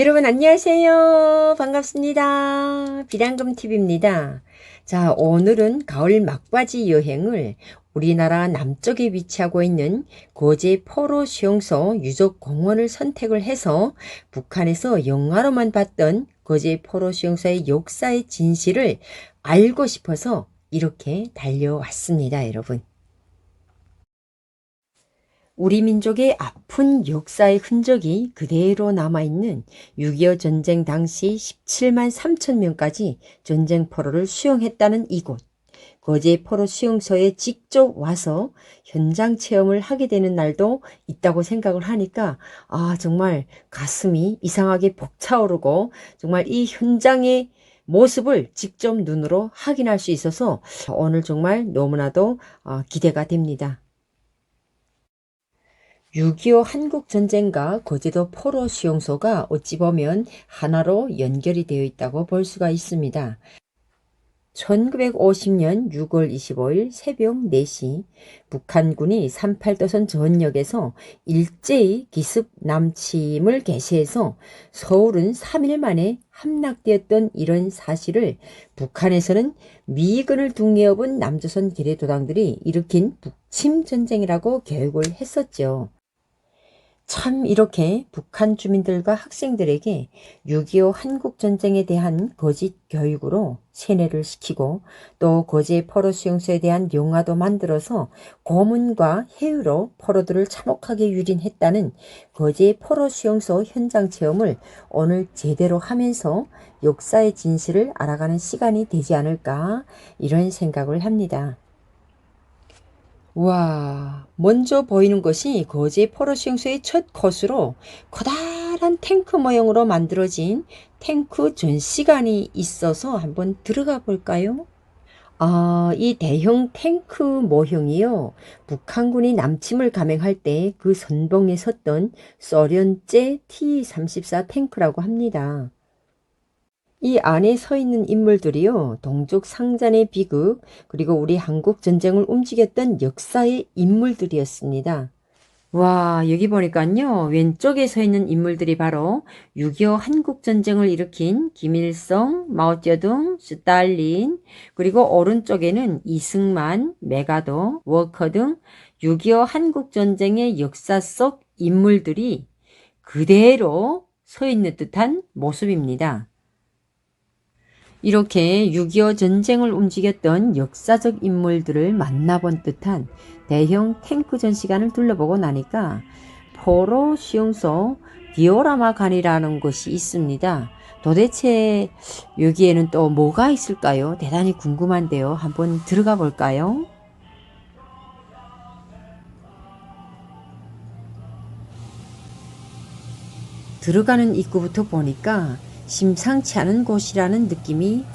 여러분 안녕하세요. 반갑습니다. 비량금TV입니다. 자, 오늘은 가을 막바지 여행을 우리나라 남쪽에 위치하고 있는 고제 포로 수용소 유적 공원을 선택을 해서 북한에서 영화로만 봤던 고제 포로 수용소의 역사의 진실을 알고 싶어서 이렇게 달려왔습니다, 여러분. 우리 민족의 아픈 역사의 흔적이 그대로 남아있는 6.25 전쟁 당시 17만 3천 명까지 전쟁 포로를 수용했다는 이곳. 거제 포로 수용소에 직접 와서 현장 체험을 하게 되는 날도 있다고 생각을 하니까 아 정말 가슴이 이상하게 벅차오르고 정말 이 현장의 모습을 직접 눈으로 확인할 수 있어서 오늘 정말 너무나도 어, 기대가 됩니다. 6.25 한국전쟁과 거제도 포로 수용소가 어찌 보면 하나로 연결이 되어 있다고 볼 수가 있습니다. 1950년 6월 25일 새벽 4시 북한군이 38도선 전역에서 일제히 기습 남침을 개시해서 서울은 3일 만에 함락되었던 이런 사실을 북한에서는 미군을 둥해업은 남조선 기래도당들이 일으킨 북침 전쟁이라고 교육을 했었죠. 참 이렇게 북한 주민들과 학생들에게 6.25 한국전쟁에 대한 거짓 교육으로 세뇌를 시키고 또 거제 포로 수용소에 대한 영화도 만들어서 고문과 해유로 포로들을 참혹하게 유린했다는 거제 포로 수용소 현장 체험을 오늘 제대로 하면서 역사의 진실을 알아가는 시간이 되지 않을까 이런 생각을 합니다. 와, 먼저 보이는 것이 거제 포로수용소의 첫 코스로 커다란 탱크 모형으로 만들어진 탱크 전시관이 있어서 한번 들어가 볼까요? 아, 이 대형 탱크 모형이요. 북한군이 남침을 감행할 때 그 선봉에 섰던 소련제 T-34 탱크라고 합니다. 이 안에 서 있는 인물들이요. 동족 상잔의 비극, 그리고 우리 한국 전쟁을 움직였던 역사의 인물들이었습니다. 와, 여기 보니까요. 왼쪽에 서 있는 인물들이 바로 6.25 한국전쟁을 일으킨 김일성, 마오쩌둥, 스탈린, 그리고 오른쪽에는 이승만, 메가도, 워커 등 6.25 한국전쟁의 역사 속 인물들이 그대로 서 있는 듯한 모습입니다. 이렇게 6.25 전쟁을 움직였던 역사적 인물들을 만나본 듯한 대형 탱크 전시관을 둘러보고 나니까 포로 수용소 디오라마관이라는 곳이 있습니다. 도대체 여기에는 또 뭐가 있을까요? 대단히 궁금한데요. 한번 들어가 볼까요? 들어가는 입구부터 보니까 심상치 않은 곳이라는 느낌이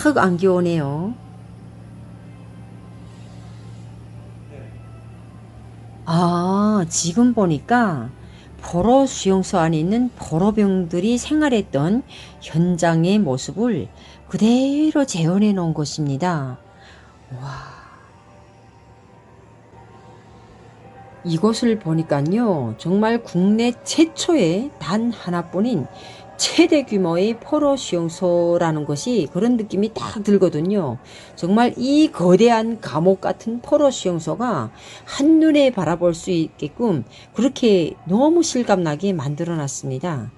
확 안겨오네요. 아, 지금 보니까 포로 수용소 안에 있는 포로병들이 생활했던 현장의 모습을 그대로 재현해 놓은 곳입니다. 와. 이곳을 보니까요, 정말 국내 최초의 단 하나뿐인 최대 규모의 포로 수용소라는 것이 그런 느낌이 딱 들거든요. 정말 이 거대한 감옥 같은 포로 수용소가 한눈에 바라볼 수 있게끔 그렇게 너무 실감나게 만들어 놨습니다.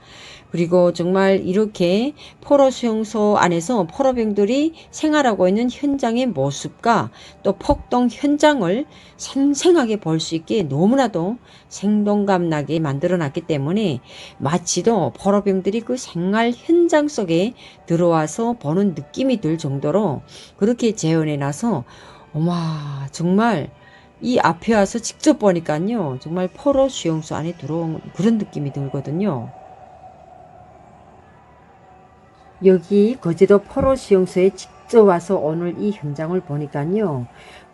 그리고 정말 이렇게 포로 수용소 안에서 포로병들이 생활하고 있는 현장의 모습과 또 폭동 현장을 생생하게 볼 수 있게 너무나도 생동감 나게 만들어 놨기 때문에 마치도 포로병들이 그 생활 현장 속에 들어와서 보는 느낌이 들 정도로 그렇게 재현해 놔서 어마 정말 이 앞에 와서 직접 보니까요 정말 포로 수용소 안에 들어온 그런 느낌이 들거든요. 여기 거제도 포로 수용소에 직접 와서 오늘 이 현장을 보니까요.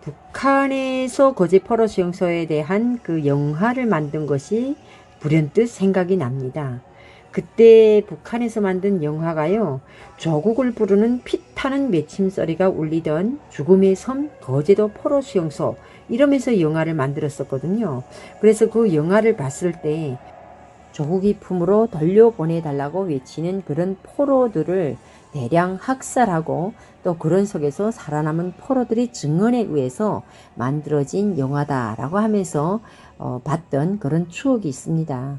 북한에서 거제 포로 수용소에 대한 그 영화를 만든 것이 불현듯 생각이 납니다. 그때 북한에서 만든 영화가요. 조국을 부르는 피타는 맺힘소리가 울리던 죽음의 섬 거제도 포로 수용소 이러면서 영화를 만들었었거든요. 그래서 그 영화를 봤을 때 조국이 품으로 돌려보내달라고 외치는 그런 포로들을 대량 학살하고 또 그런 속에서 살아남은 포로들의 증언에 의해서 만들어진 영화다라고 하면서 어, 봤던 그런 추억이 있습니다.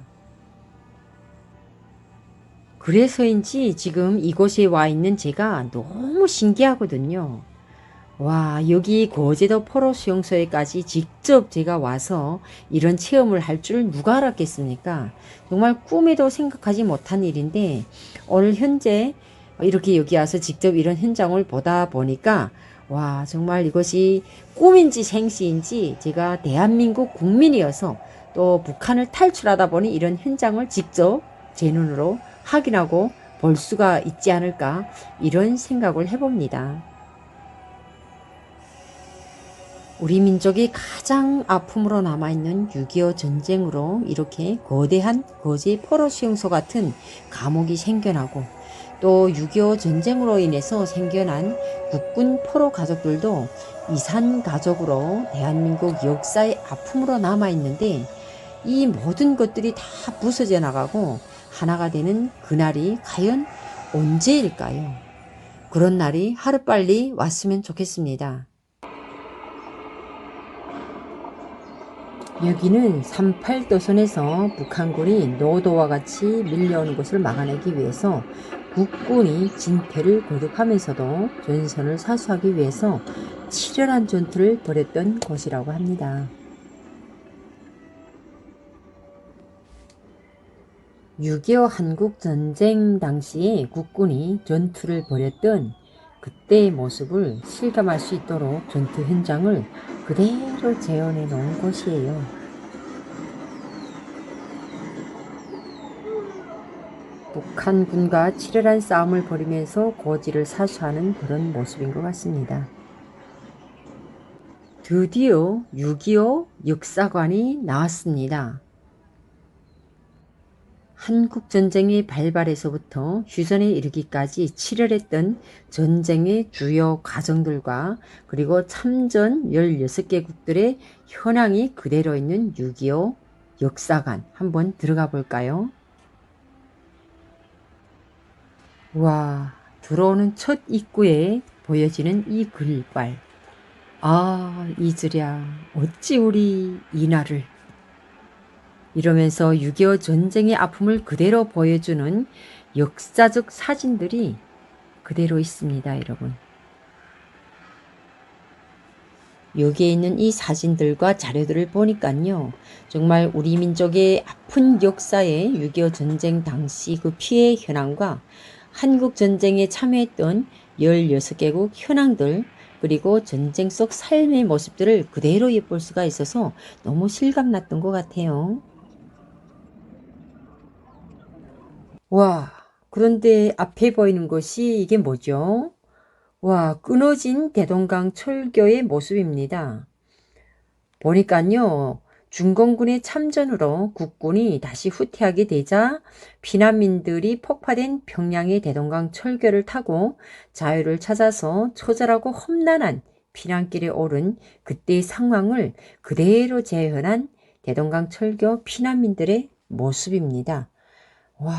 그래서인지 지금 이곳에 와 있는 제가 너무 신기하거든요. 와, 여기 거제도 포로 수용소에까지 직접 제가 와서 이런 체험을 할 줄 누가 알았겠습니까? 정말 꿈에도 생각하지 못한 일인데 오늘 현재 이렇게 여기 와서 직접 이런 현장을 보다 보니까 와, 정말 이것이 꿈인지 생시인지 제가 대한민국 국민이어서 또 북한을 탈출하다 보니 이런 현장을 직접 제 눈으로 확인하고 볼 수가 있지 않을까 이런 생각을 해봅니다. 우리 민족이 가장 아픔으로 남아있는 6.25 전쟁으로 이렇게 거대한 거제 포로 수용소 같은 감옥이 생겨나고 또 6.25 전쟁으로 인해서 생겨난 국군 포로 가족들도 이산 가족으로 대한민국 역사의 아픔으로 남아있는데 이 모든 것들이 다 부서져 나가고 하나가 되는 그날이 과연 언제일까요? 그런 날이 하루빨리 왔으면 좋겠습니다. 여기는 38도선에서 북한군이 노도와 같이 밀려오는 것을 막아내기 위해서 국군이 진퇴를 거듭하면서도 전선을 사수하기 위해서 치열한 전투를 벌였던 곳이라고 합니다. 6.25 한국 전쟁 당시에 국군이 전투를 벌였던 그때의 모습을 실감할 수 있도록 전투 현장을 그대로 재현해 놓은 곳이에요. 북한군과 치열한 싸움을 벌이면서 고지를 사수하는 그런 모습인 것 같습니다. 드디어 6.25 역사관이 나왔습니다. 한국 전쟁의 발발에서부터 휴전에 이르기까지 치열했던 전쟁의 주요 과정들과 그리고 참전 16개국들의 현황이 그대로 있는 6.25 역사관 한번 들어가 볼까요? 와, 들어오는 첫 입구에 보여지는 이 글발. 아, 이즈랴, 어찌 우리 이날을 이러면서 6.25 전쟁의 아픔을 그대로 보여주는 역사적 사진들이 그대로 있습니다, 여러분. 여기에 있는 이 사진들과 자료들을 보니까요. 정말 우리 민족의 아픈 역사의 6.25 전쟁 당시 그 피해 현황과 한국 전쟁에 참여했던 16개국 현황들 그리고 전쟁 속 삶의 모습들을 그대로 엿볼 수가 있어서 너무 실감났던 것 같아요. 와, 그런데 앞에 보이는 것이 이게 뭐죠? 와, 끊어진 대동강 철교의 모습입니다. 보니까요, 중공군의 참전으로 국군이 다시 후퇴하게 되자 피난민들이 폭파된 평양의 대동강 철교를 타고 자유를 찾아서 처절하고 험난한 피난길에 오른 그때의 상황을 그대로 재현한 대동강 철교 피난민들의 모습입니다. 와,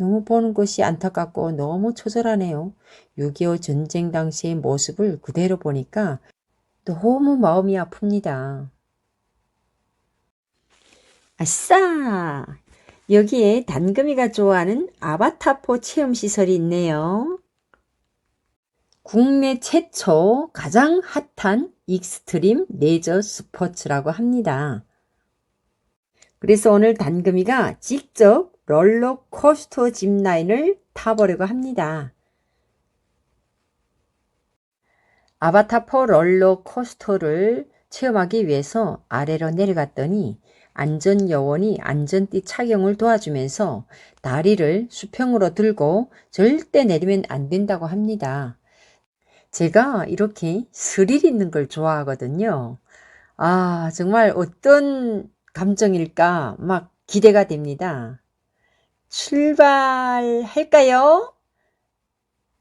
너무 보는 것이 안타깝고 너무 처절하네요. 6.25 전쟁 당시의 모습을 그대로 보니까 너무 마음이 아픕니다. 아싸! 여기에 단금이가 좋아하는 아바타포 체험시설이 있네요. 국내 최초 가장 핫한 익스트림 레저 스포츠라고 합니다. 그래서 오늘 단금이가 직접 롤러코스터 짚라인을 타보려고 합니다. 아바타포 롤러코스터를 체험하기 위해서 아래로 내려갔더니 안전요원이 안전띠 착용을 도와주면서 다리를 수평으로 들고 절대 내리면 안 된다고 합니다. 제가 이렇게 스릴 있는 걸 좋아하거든요. 아, 정말 어떤 감정일까 막 기대가 됩니다. 출발할까요?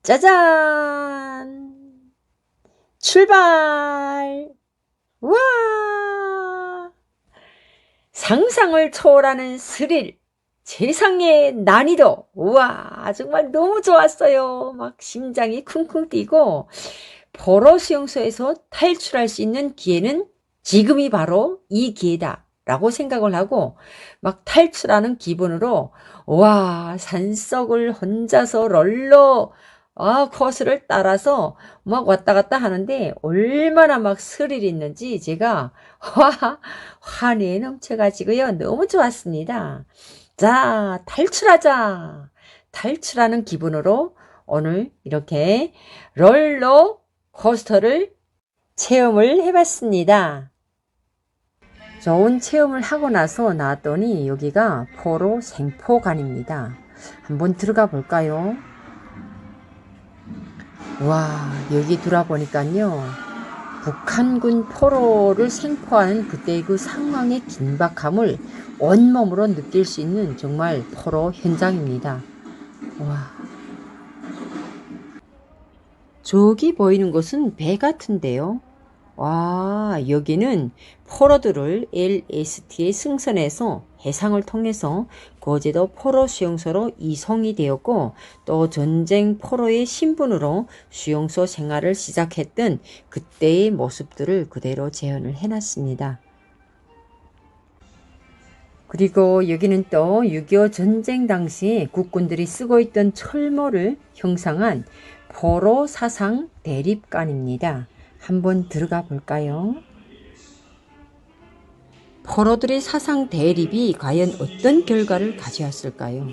짜잔! 출발! 와! 상상을 초월하는 스릴. 세상에 난이도 우와 정말 너무 좋았어요. 막 심장이 쿵쿵 뛰고 포로 수용소에서 탈출할 수 있는 기회는 지금이 바로 이 기회다. 라고 생각을 하고 막 탈출하는 기분으로 와 산속을 혼자서 rol러 아 코스를 따라서 막 왔다 갔다 하는데 얼마나 막 스릴 있는지 제가 와 환희에 넘쳐가지고요 너무 좋았습니다. 자 탈출하자 탈출하는 기분으로 오늘 이렇게 롤러 코스터를 체험을 해봤습니다. 좋은 체험을 하고 나서 나왔더니 여기가 포로 생포관입니다. 한번 들어가 볼까요? 와, 여기 돌아보니까요. 북한군 포로를 생포하는 그때의 그 상황의 긴박함을 온몸으로 느낄 수 있는 정말 포로 현장입니다. 와. 저기 보이는 것은 배 같은데요. 와, 여기는 포로들을 LST에 승선해서 해상을 통해서 거제도 포로 수용소로 이송이 되었고 또 전쟁 포로의 신분으로 수용소 생활을 시작했던 그때의 모습들을 그대로 재현을 해놨습니다. 그리고 여기는 또 6.25 전쟁 당시에 국군들이 쓰고 있던 철모를 형상한 포로 사상 대립관입니다. 한번 들어가 볼까요? 포로들의 사상 대립이 과연 어떤 결과를 가져왔을까요?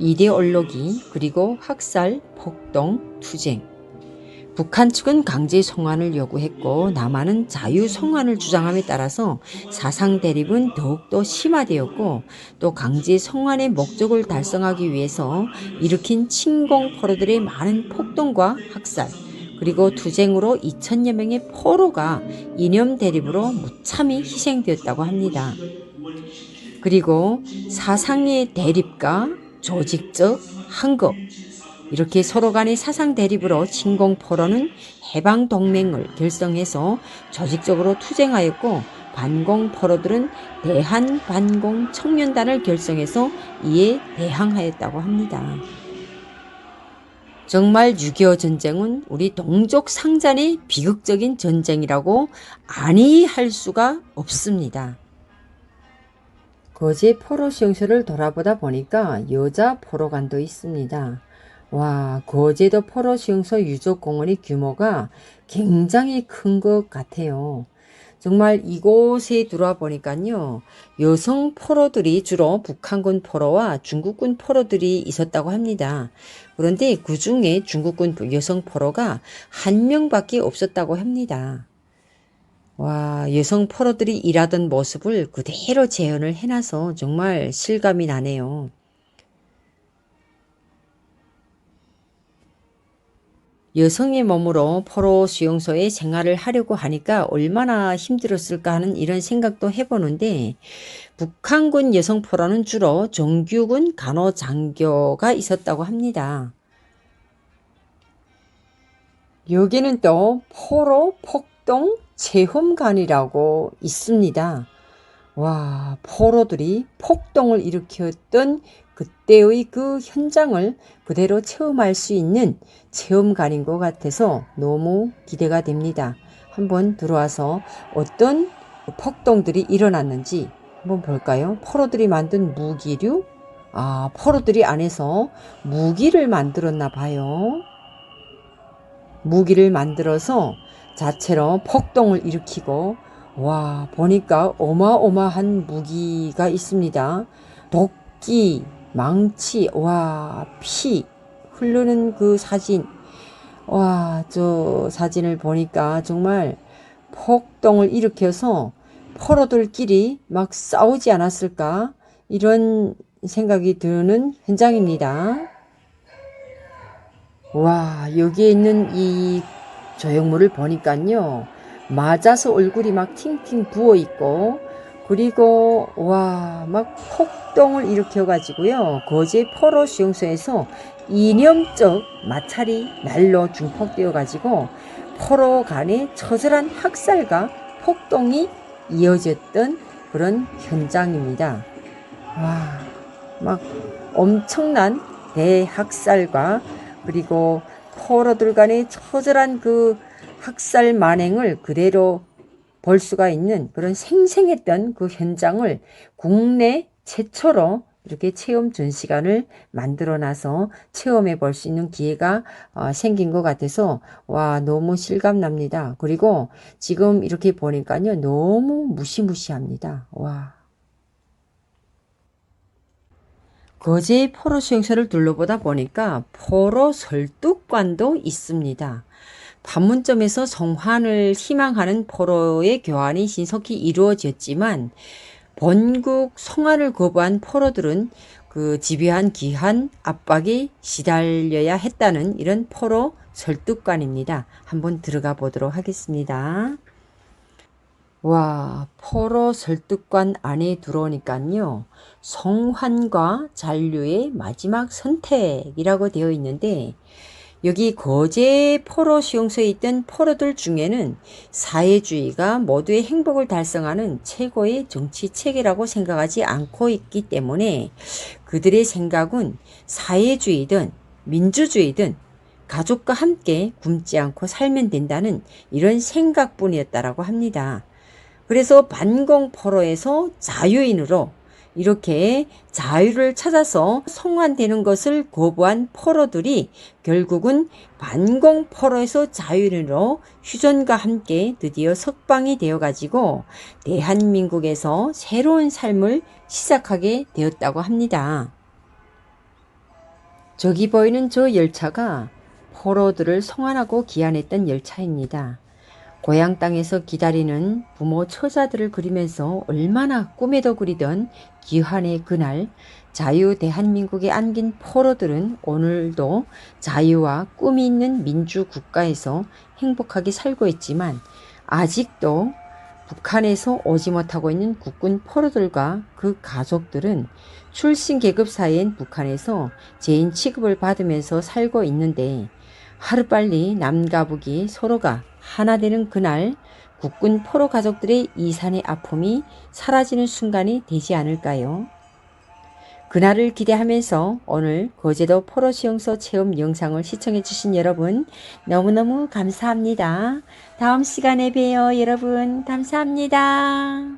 이데올로기, 그리고 학살, 폭동, 투쟁. 북한 측은 강제 송환을 요구했고 남한은 자유 송환을 주장함에 따라서 사상 대립은 더욱더 심화되었고 또 강제 송환의 목적을 달성하기 위해서 일으킨 침공 포로들의 많은 폭동과 학살 그리고 투쟁으로 2천여 명의 포로가 이념 대립으로 무참히 희생되었다고 합니다. 그리고 사상의 대립과 조직적 한급 이렇게 서로 간의 사상 대립으로 진공 포로는 해방 동맹을 결성해서 조직적으로 투쟁하였고 반공 포로들은 대한 반공 청년단을 결성해서 이에 대항하였다고 합니다. 정말 6.25 전쟁은 우리 동족 상잔의 비극적인 전쟁이라고 아니할 수가 없습니다. 거제 포로 수용소를 돌아보다 보니까 여자 포로관도 있습니다. 와, 거제도 포로 수용소 유족 공원의 규모가 굉장히 큰 것 같아요. 정말 이곳에 들어와 보니까요, 여성 포로들이 주로 북한군 포로와 중국군 포로들이 있었다고 합니다. 그런데 그 중에 중국군 여성 포로가 한 명밖에 없었다고 합니다. 와, 여성 포로들이 일하던 모습을 그대로 재현을 해놔서 정말 실감이 나네요. 여성의 몸으로 포로 수용소에 생활을 하려고 하니까 얼마나 힘들었을까 하는 이런 생각도 해보는데 북한군 여성 포로는 주로 정규군 간호장교가 있었다고 합니다. 여기는 또 포로 폭동 체험관이라고 있습니다. 와, 포로들이 폭동을 일으켰던 그때의 그 현장을 그대로 체험할 수 있는 체험관인 것 같아서 너무 기대가 됩니다. 한번 들어와서 어떤 폭동들이 일어났는지 한번 볼까요? 포로들이 만든 무기류? 아, 포로들이 안에서 무기를 만들었나 봐요. 무기를 만들어서 자체로 폭동을 일으키고 와 보니까 어마어마한 무기가 있습니다. 도끼, 망치, 와 피 흐르는 그 사진. 와 저 사진을 보니까 정말 폭동을 일으켜서 포로들끼리 막 싸우지 않았을까? 이런 생각이 드는 현장입니다. 와 여기에 있는 이 조형물을 보니까요. 맞아서 얼굴이 막 팅팅 부어 있고 그리고 와 막 폭동을 일으켜 가지고요 거제 포로 수용소에서 이념적 마찰이 날로 중폭되어 가지고 포로 간의 처절한 학살과 폭동이 이어졌던 그런 현장입니다. 와 막 엄청난 대학살과 그리고 포로들 간의 처절한 그 학살 만행을 그대로 볼 수가 있는 그런 생생했던 그 현장을 국내 최초로 이렇게 체험 전시관을 만들어 놔서 체험해 볼 수 있는 기회가 어, 생긴 것 같아서 와 너무 실감납니다. 그리고 지금 이렇게 보니까요 너무 무시무시합니다. 와. 거제 포로 수용소를 둘러보다 보니까 포로 설득관도 있습니다. 판문점에서 성환을 희망하는 포로의 교환이 신속히 이루어졌지만 본국 성환을 거부한 포로들은 그 집요한 기한 압박에 시달려야 했다는 이런 포로 설득관입니다. 한번 들어가 보도록 하겠습니다. 와, 포로 설득관 안에 들어오니까요. 성환과 잔류의 마지막 선택이라고 되어 있는데 여기 거제 포로 수용소에 있던 포로들 중에는 사회주의가 모두의 행복을 달성하는 최고의 정치 체계라고 생각하지 않고 있기 때문에 그들의 생각은 사회주의든 민주주의든 가족과 함께 굶지 않고 살면 된다는 이런 생각뿐이었다라고 합니다. 그래서 반공포로에서 자유인으로 이렇게 자유를 찾아서 성환되는 것을 거부한 포로들이 결국은 반공 포로에서 자유인으로 휴전과 함께 드디어 석방이 되어 가지고 대한민국에서 새로운 삶을 시작하게 되었다고 합니다. 저기 보이는 저 열차가 포로들을 성환하고 기한했던 열차입니다. 고향 땅에서 기다리는 부모 처자들을 그리면서 얼마나 꿈에도 그리던 기환의 그날 자유 대한민국에 안긴 포로들은 오늘도 자유와 꿈이 있는 민주 국가에서 행복하게 살고 있지만 아직도 북한에서 오지 못하고 있는 국군 포로들과 그 가족들은 출신 계급 사이인 북한에서 죄인 취급을 받으면서 살고 있는데 하루빨리 남과 북이 서로가 하나 되는 그날 국군 포로 가족들의 이산의 아픔이 사라지는 순간이 되지 않을까요? 그날을 기대하면서 오늘 거제도 포로 수용소 체험 영상을 시청해 주신 여러분 너무너무 감사합니다. 다음 시간에 봬요 여러분 감사합니다.